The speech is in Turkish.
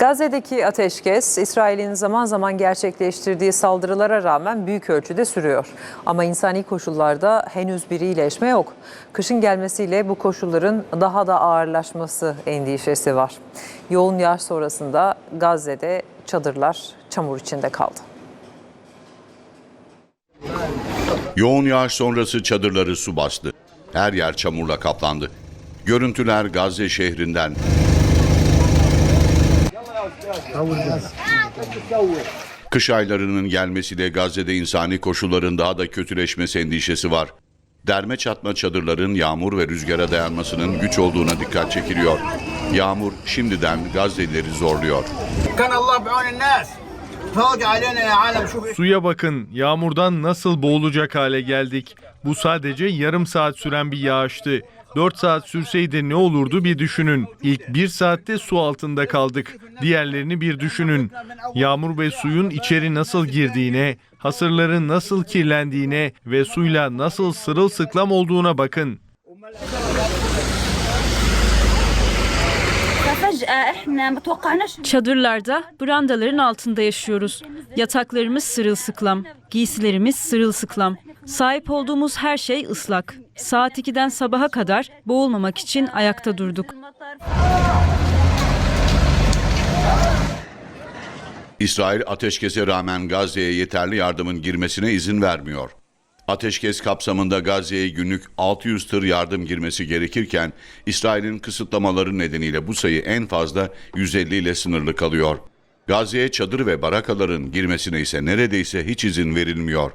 Gazze'deki ateşkes, İsrail'in zaman zaman gerçekleştirdiği saldırılara rağmen büyük ölçüde sürüyor. Ama insani koşullarda henüz bir iyileşme yok. Kışın gelmesiyle bu koşulların daha da ağırlaşması endişesi var. Yoğun yağış sonrasında Gazze'de çadırlar çamur içinde kaldı. Yoğun yağış sonrası çadırları su bastı. Her yer çamurla kaplandı. Görüntüler Gazze şehrinden. Kış aylarının gelmesiyle Gazze'de insani koşulların daha da kötüleşmesi endişesi var. Derme çatma çadırların yağmur ve rüzgara dayanmasının güç olduğuna dikkat çekiliyor. Yağmur şimdiden Gazze'lileri zorluyor. Suya bakın, yağmurdan nasıl boğulacak hale geldik. Bu sadece yarım saat süren bir yağıştı. 4 saat sürseydi ne olurdu bir düşünün. İlk 1 saatte su altında kaldık. Diğerlerini bir düşünün. Yağmur ve suyun içeri nasıl girdiğine, hasırların nasıl kirlendiğine ve suyla nasıl sırılsıklam olduğuna bakın. Çadırlarda, brandaların altında yaşıyoruz. Yataklarımız sırılsıklam, giysilerimiz sırılsıklam. Sahip olduğumuz her şey ıslak. Saat 2'den sabaha kadar boğulmamak için ayakta durduk. İsrail ateşkese rağmen Gazze'ye yeterli yardımın girmesine izin vermiyor. Ateşkes kapsamında Gazze'ye günlük 600 tır yardım girmesi gerekirken İsrail'in kısıtlamaları nedeniyle bu sayı en fazla 150 ile sınırlı kalıyor. Gazze'ye çadır ve barakaların girmesine ise neredeyse hiç izin verilmiyor.